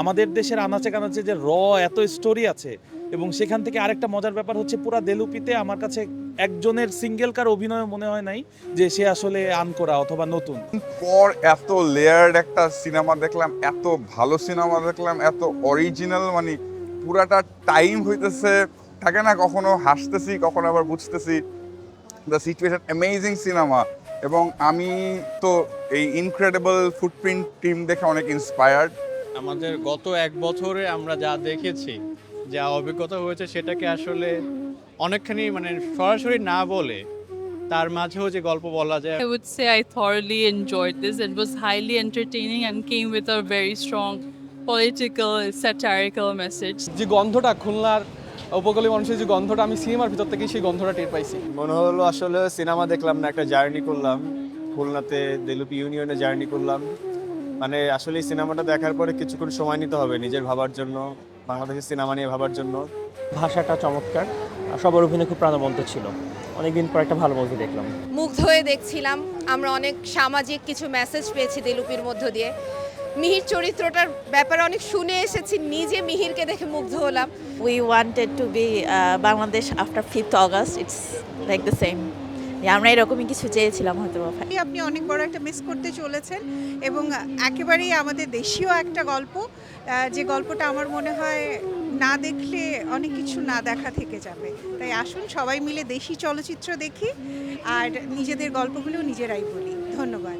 আমাদের দেশের আনাচে কানাচে যে র, এত স্টোরি আছে, এবং সেখান থেকে আরেকটা মজার ব্যাপার হচ্ছে পুরা দেলুপিতে আমার কাছে একজনের সিঙ্গেল কার অভিনয় মনে হয় নাই, যে সে আসলে আনকোরা অথবা নতুন। পর এত লেয়ার্ড একটা সিনেমা দেখলাম, এত ভালো সিনেমা দেখলাম, এত অরিজিনাল মানে পুরাটা টাইম হইতেছে, থাকে না, কখনো হাসতেছি, কখনো আবার বুঝতেছি। দ্য সিচুয়েশন অ্যামেজিং সিনেমা এবং আমি তো এই ইনক্রেডিবল ফুটপ্রিন্ট টিম দেখে অনেক ইন্সপায়ার্ড আমাদের গত এক বছরে আমরা যা দেখেছি যা অভিজ্ঞতা হয়েছে সেটাকে আসলে অনেকখানি মানে সরাসরি না বলে তার মাঝেও যে গল্প বলা যায় I would say I thoroughly enjoyed this. It was highly entertaining and came with a very strong political, satirical message. যে গন্ধটা খুলনার উপকূলীয় মানুষের যে গন্ধটা আমি সিনেমার ভিতর থেকে সেই গন্ধটা টের পাইছি মনে হলো আসলে সিনেমা দেখলাম না একটা জার্নি করলাম খুলনাতে দেলুপি ইউনিয়নে জার্নি করলাম মানে আসলে এই সিনেমাটা দেখার পরে কিছুক্ষণ সময় নিতে হবে নিজের ভাবার জন্য বাংলাদেশের সিনেমা নিয়ে ভাবার জন্য। ভাষাটা চমৎকার। সবার অভিনয় খুব প্রাণবন্ত ছিল। অনেকদিন পর একটা ভালো মুভি দেখলাম। মুগ্ধ হয়ে দেখছিলাম। আমরা অনেক সামাজিক কিছু মেসেজ পেয়েছি দিলুপির মধ্য দিয়ে। মিহির চরিত্রটার ব্যাপারে অনেক শুনে এসেছি নিজে মিহিরকে দেখে মুগ্ধ হলাম। We wanted to be Bangladesh after after 5th it's It's the the same. Yeah, আমরা এরকমই কিছু চেয়েছিলাম হয়তো। আপনি অনেক বড় একটা মিস করতে চলেছেন এবং একেবারেই আমাদের দেশীয় একটা গল্প যে গল্পটা আমার মনে হয় না দেখলে অনেক কিছু না দেখা থেকে যাবে। তাই আসুন সবাই মিলে দেশি চলচ্চিত্র দেখি, আর নিজেদের গল্পগুলো নিজেরাই বলি। ধন্যবাদ।